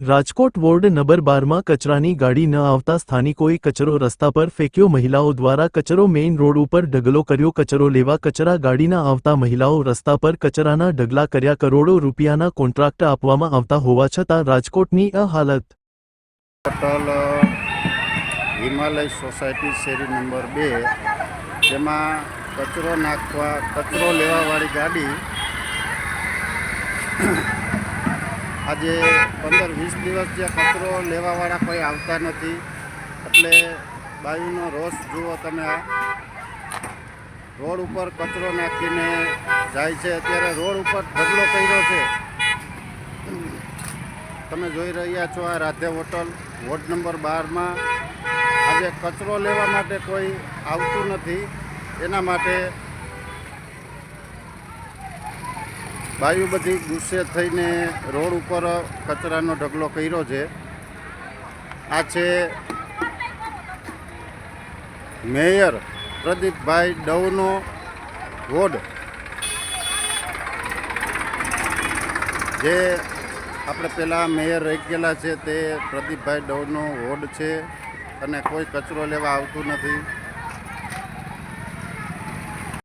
Rajkot ward number બારમાં કચરાની ગાડી ન આવતા સ્થાનિકોએ કચરો રસ્તા પર ફેંક્યો. મહિલાઓ દ્વારા કચરો મેઇન રોડ ઉપર ઢગલો કર્યો. કચરો લેવા કચરા ગાડીના આવતા મહિલાઓ રસ્તા પર કચરાના ઢગલા કર્યા. કરોડો રૂપિયાના કોન્ટ્રાક્ટ આપવામાં આવતા હોવા છતાં રાજકોટની આ હાલત હિમાલય સોસાયટી શેરી નંબર બે, જેમાં કચરો નાખવા, કચરો લેવાવાળી ગાડી આજે પંદર વીસ દિવસ જે કચરો લેવાવાળા કોઈ આવતા નથી, એટલે બાયુનો રોષ જુઓ તમે. આ રોડ ઉપર કચરો નાખીને જાય છે. અત્યારે રોડ ઉપર ઢગલો કર્યો છે. તમે જોઈ રહ્યા છો આ રાધે હોટલ, વોર્ડ નંબર બારમાં. આજે કચરો લેવા માટે કોઈ આવતું નથી. એના માટે બાયુ બધી ગુસ્સે થઈને રોડ ઉપર કચરાનો ઢગલો કર્યો છે. આ છે મેયર પ્રદીપભાઈ ડવનો વોર્ડ. જે આપણે પહેલાં મેયર રહી ગયેલા છે તે પ્રદીપભાઈ ડવનો વોર્ડ છે અને કોઈ કચરો લેવા આવતું નથી.